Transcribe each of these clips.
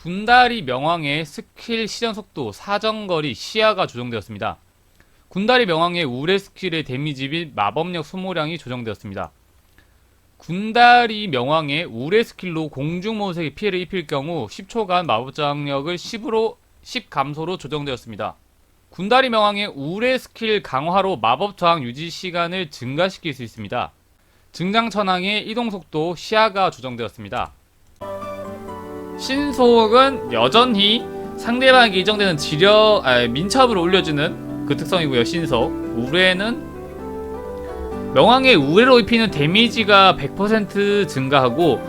군다리 명왕의 스킬 시전 속도, 사정거리, 시야가 조정되었습니다. 군다리 명왕의 우레 스킬의 데미지 및 마법력 소모량이 조정되었습니다. 군다리 명왕의 우레 스킬로 공중 모색에 피해를 입힐 경우 10초간 마법 저항력을 10으로 10 감소로 조정되었습니다. 군다리 명왕의 우레 스킬 강화로 마법 저항 유지 시간을 증가시킬 수 있습니다. 증장 천왕의 이동 속도, 시야가 조정되었습니다. 신속은 여전히 상대방에게 이정되는 지력, 아, 민첩을 올려주는 그 특성이고요. 신속. 우레는 명왕의 우레로 입히는 데미지가 100% 증가하고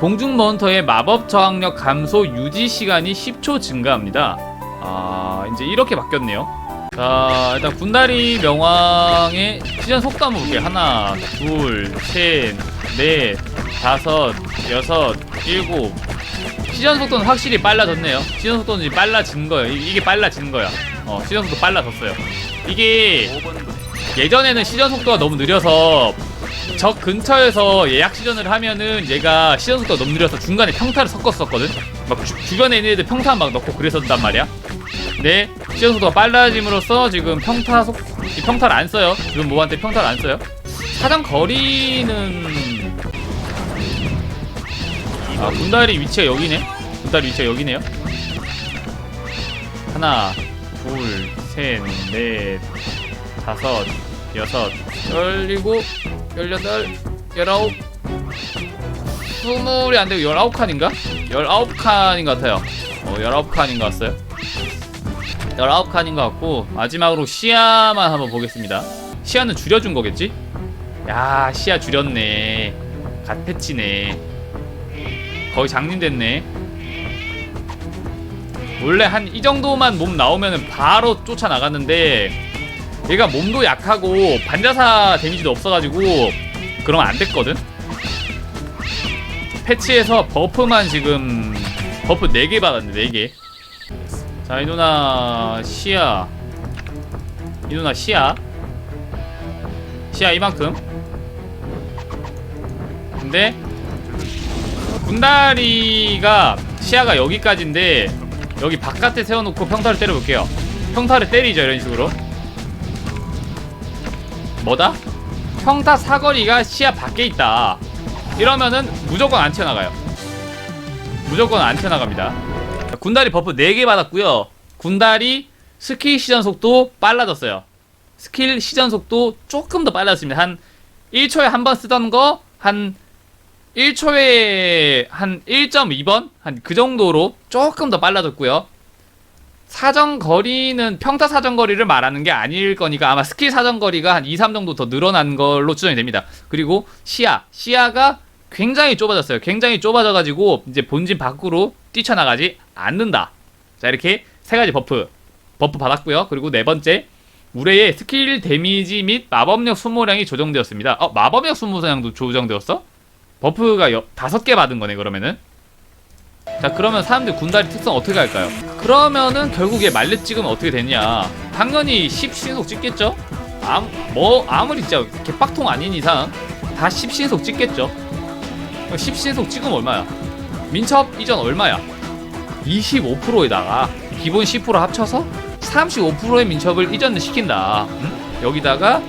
공중 몬터의 마법 저항력 감소 유지 시간이 10초 증가합니다. 아, 이제 이렇게 바뀌었네요. 자, 일단 군다리 명왕의 시전 속도 한번 볼게요. 하나, 둘, 셋, 넷, 다섯, 여섯, 일곱. 시전 속도는 확실히 빨라졌네요. 시전 속도는 이제 빨라진 거예요. 이- 이게 빨라지는 거야. 어, 시전 속도 빨라졌어요. 이게 예전에는 시전 속도가 너무 느려서 적 근처에서 예약 시전을 하면은 얘가 시전 속도가 너무 느려서 중간에 평타를 섞었었거든. 막 주, 주변에 있는 애들 평타 막 넣고 그랬었단 말이야. 근데 시전 속도가 빨라짐으로써 지금 평타 속이 평타를 안 써요. 지금 뭐한테 평타를 안 써요. 사정 거리는 아 군다리 위치가 여기네. 군다리 위치가 여기네요. 하나, 둘, 셋, 넷, 다섯, 여섯, 열일곱, 열여덟, 열아홉, 스물이 안 되고 열아홉 칸인가? 열아홉 칸인 것 같아요. 어, 열아홉 칸인 것 같아요. 열아홉 칸인 것 같고 마지막으로 시야만 한번 보겠습니다. 시야는 줄여준 거겠지? 야, 시야 줄였네. 갓 패치네. 거의 장님 됐네. 원래 한 이 정도만 몸 나오면은 바로 쫓아 나갔는데 얘가 몸도 약하고 반자사 데미지도 없어가지고 그러면 안 됐거든. 패치에서 버프만 지금 버프 4개 받았네 4개. 자 이 누나 시야 이 누나 시야 시야 이만큼. 근데 군다리가 시야가 여기까지인데 여기 바깥에 세워놓고 평타를 때려볼게요. 평타를 때리죠 이런 식으로. 뭐다? 평타 사거리가 시야 밖에 있다. 이러면은 무조건 안 튀어나가요. 무조건 안 튀어나갑니다. 군다리 버프 4개 받았고요. 군다리 스킬 시전 속도 빨라졌어요. 스킬 시전 속도 조금 더 빨라졌습니다. 한 1초에 한 번 쓰던 거 한 1초에 한 1.2번? 한 그 정도로 조금 더 빨라졌고요. 사정거리는 평타 사정거리를 말하는 게 아닐 거니까 아마 스킬 사정거리가 한 2, 3 정도 더 늘어난 걸로 추정이 됩니다. 그리고 시야, 시야가 굉장히 좁아졌어요. 굉장히 좁아져가지고 이제 본진 밖으로 뛰쳐나가지 않는다. 자 이렇게 세 가지 버프 버프 받았고요. 그리고 네 번째 우레의 스킬 데미지 및 마법력 소모량이 조정되었습니다. 어 마법력 소모량도 조정되었어? 버프가 여, 다섯 개 받은 거네 그러면은. 자 그러면 사람들 군다리 특성 어떻게 할까요? 그러면은 결국에 말렙 찍으면 어떻게 되냐? 당연히 10 신속 찍겠죠? 아무 뭐 아무리 진짜 개빡통 아닌 이상 다 10 신속 찍겠죠? 10 신속 찍으면 얼마야? 민첩 이전 얼마야? 25%에다가 기본 10% 합쳐서 35%의 민첩을 이전을 시킨다. 응? 여기다가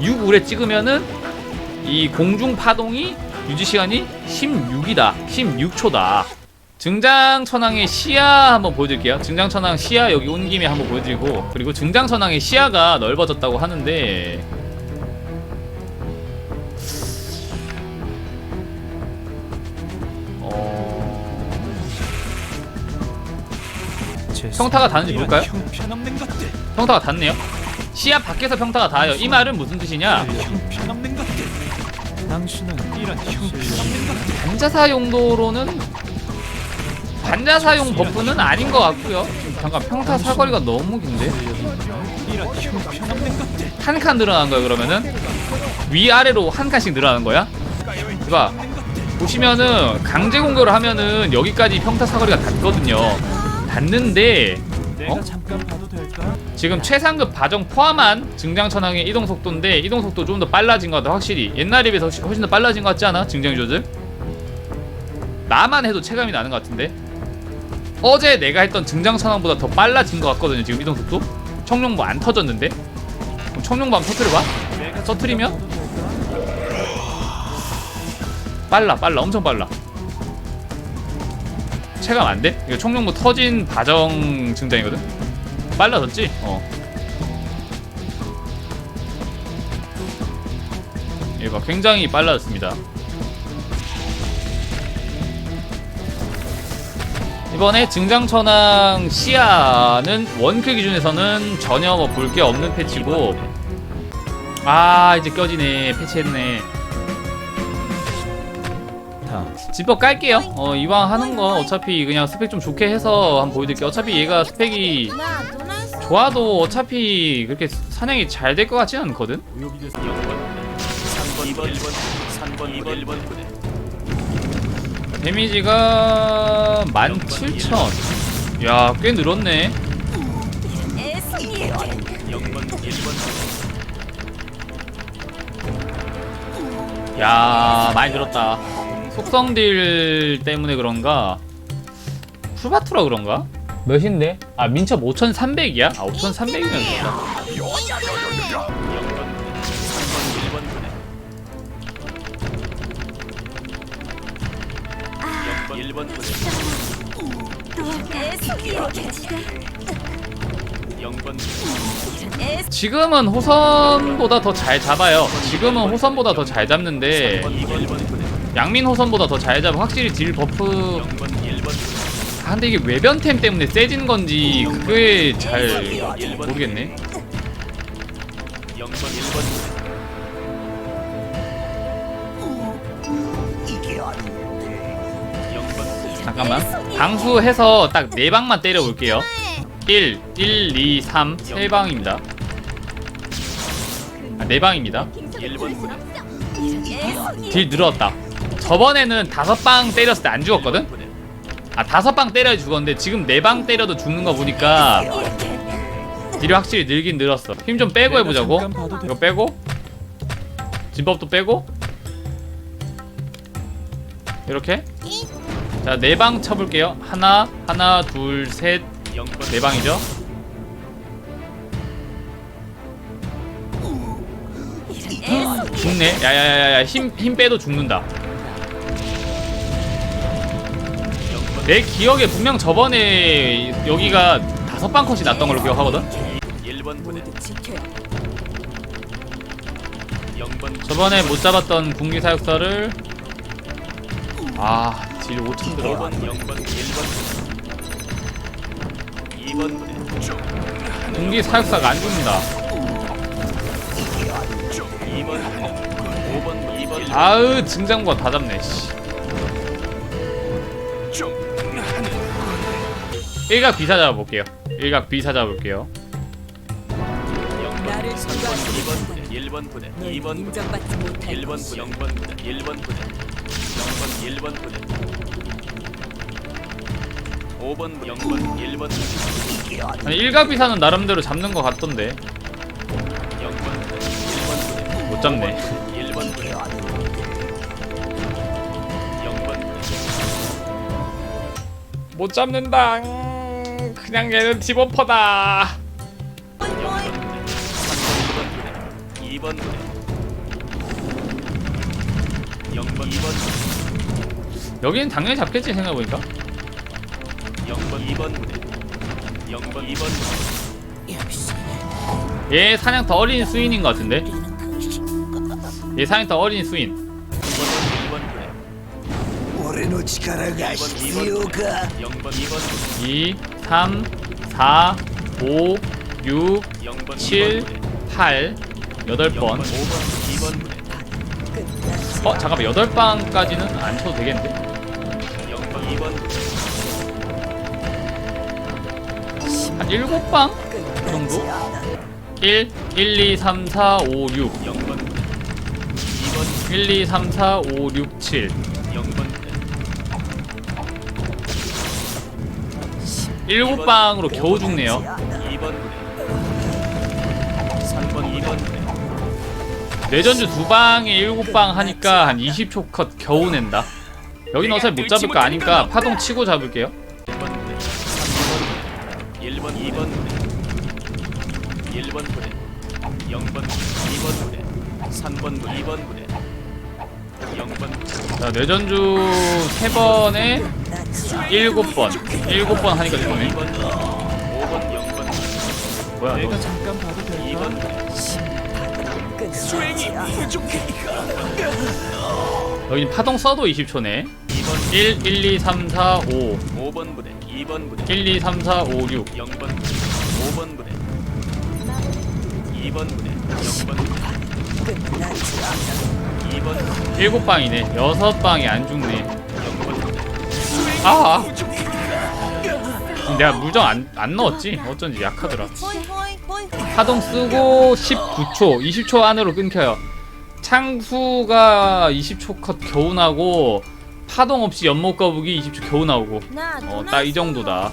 6울에 찍으면은 이 공중 파동이 유지 시간이 16이다. 16초다. 증장천왕의 시야 한번 보여드릴게요. 증장천왕 시야 여기 온 김에 한번 보여드리고 그리고 증장천왕의 시야가 넓어졌다고 하는데 어... 평타가 닿는지 볼까요? 평타가 닿네요. 시야 밖에서 평타가 닿아요. 이 말은 무슨 뜻이냐? 당신은 이런. 반자사 용도로는 반자사용 버프는 아닌 것 같고요. 잠깐 평타 사거리가 너무 긴데. 한 칸 늘어난 거야 그러면은 위 아래로 한 칸씩 늘어나는 거야? 이봐 보시면은 강제 공격을 하면은 여기까지 평타 사거리가 닿거든요. 닿는데 어? 지금 최상급 바정 포함한 증장천왕의 이동 속도인데 이동 속도 좀 더 빨라진 것 같아 확실히 옛날에 비해서 훨씬- 더 빨라진 것 같지 않아? 증장 조절? 나만 해도 체감이 나는 것 같은데 어제 내가 했던 증장 천왕보다 더 빨라진 것 같거든요 지금 이동 속도 청룡부 안 터졌는데 그럼 청룡부 한번 터트려봐 터트리면? 빨라 빨라 엄청 빨라 체감 안 돼? 이거 총룡부 터진 바정 증장이거든? 빨라졌지? 어 이거 굉장히 빨라졌습니다 이번에 증장천왕 시야는 원큐 기준에서는 전혀 뭐 볼 게 없는 패치고 아 이제 껴지네 패치했네 자, 집법 깔게요. 어, 이왕 하는 거 어차피 그냥 스펙 좀 좋게 해서 한번 보여드릴게요. 어차피 얘가 스펙이 좋아도 어차피 그렇게 사냥이 잘 될 것 같지는 않거든? 오요비 됐어. 3번 2번 1번 3번 2번 1번 부대 데미지가 17,000. 야, 꽤 늘었네. 0번 1번 야, 많이 늘었다. 속성 딜 때문에 그런가? 풀바투라 그런가? 몇인데? 아, 민첩 5,300이야? 아, 5,300이면 좋다. 3번 1번 부대 0번 1번 부대 0번 지금은 호선보다 더 잘 잡아요. 지금은 호선보다 더 잘 잡는데 2번 1번 부대 양민 호선보다 더 잘 잡아. 확실히 딜 버프. 0번 1번 부대 아, 근데 이게 외변템 때문에 세진 건지 그게 잘 모르겠네. 0번 1번 부대 잠깐만. 방수해서 딱네 방만 때려 볼게요. 1, 1, 2, 3, 세 방입니다. 아, 네 방입니다. 1번 부대 딜 늘었다. 저번에는 다섯 방 때렸을 때 안 죽었거든? 아 다섯 방 때려야 죽었는데 지금 네 방 때려도 죽는 거 보니까 딜이 확실히 늘긴 늘었어. 힘 좀 빼고 해보자고. 봐도 돼. 이거 빼고 진법도 빼고 이렇게 자 네 방 쳐볼게요. 하나 하나 둘셋네 0번 방이죠. 죽네. 야야야야 힘 힘 빼도 죽는다. 내 기억에 분명 저번에 여기가 다섯 방 컷이 났던 걸로 기억하거든. 1번 부대. 0번 저번에 못 잡았던 군기 사육사를 아 딜 5천 들어 5번 0번 1번 부대. 2번 부대. 군기 사육사가 안 죽는다. 2번 5번 2번 아으 증장부가 다 잡네 씨. 일각 비사 잡아볼게요. 일각 비사 잡아볼게요. 0번 3번 2번 부대 1번 부대 2번 부대 인정받지 못할 1번 부대 0번 부대 1번 부대 0번 1번 부대 5번 0번 1번 부대 아니 일각 비사는 나름대로 잡는 것 같던데. 0번 부대 1번 부대 못 잡네. 1번 부대 0번 부대 못 잡는다 음, 그냥 얘는 디버퍼다 2번 부대 0번 2번 부대 여기는 당연히 잡겠지 생각해보니까 0번 2번 부대 0번 2번 부대 얘 사냥 더 어린 수인인 것 같은데 얘 사냥 더 어린 수인 1번 부대 俺の力が必要か 0번 2번 2 3 4 5 6 0번 7 8 8번. 5번 2번 부대 어 잠깐만 8방까지는 안 쳐도 되겠는데? 0번 2번 부대 한 7방 정도? 1 1 2 3 4 5 6 0번 부대 2번 1 2 3 4 5 6 7 7방으로 겨우 죽네요. 2번 부대 3번 2번 부대 내전주 두 방에 7방 하니까 한 20초 컷 겨우 낸다. 여기는 어차피 못 잡을 거 아니까 파동 치고 잡을게요. 1번 부대 1번 2번 부대 1번 부대 0번 2번 부대 3번 부대 2번 부대 0번 부대 자 뇌전주 세 번에 일곱 번. 일곱 번 하니까 되네 2번 5번 0번 뭐야 내가 너 잠깐 봐도 될까? 2번 부대 수행이 부족하니까 여기 파동 써도 20초네. 2번 1 1 2 3 4 5 5번 부대 2번 부대. 1 2 3 4 5 6 0번 부대. 5번 부대 2번 부대. 0번 부대 끝나지 않아 2번 부대 일곱 방이네. 여섯 방이 안 죽네. 0번 부대 아. 내가 물정 안, 안 넣었지? 어쩐지 약하더라. 파동 쓰고 19초 20초 안으로 끊겨요. 창수가 20초 컷 겨우 나고 파동 없이 연못 거북이 20초 겨우 나오고. 나어딱 이 정도다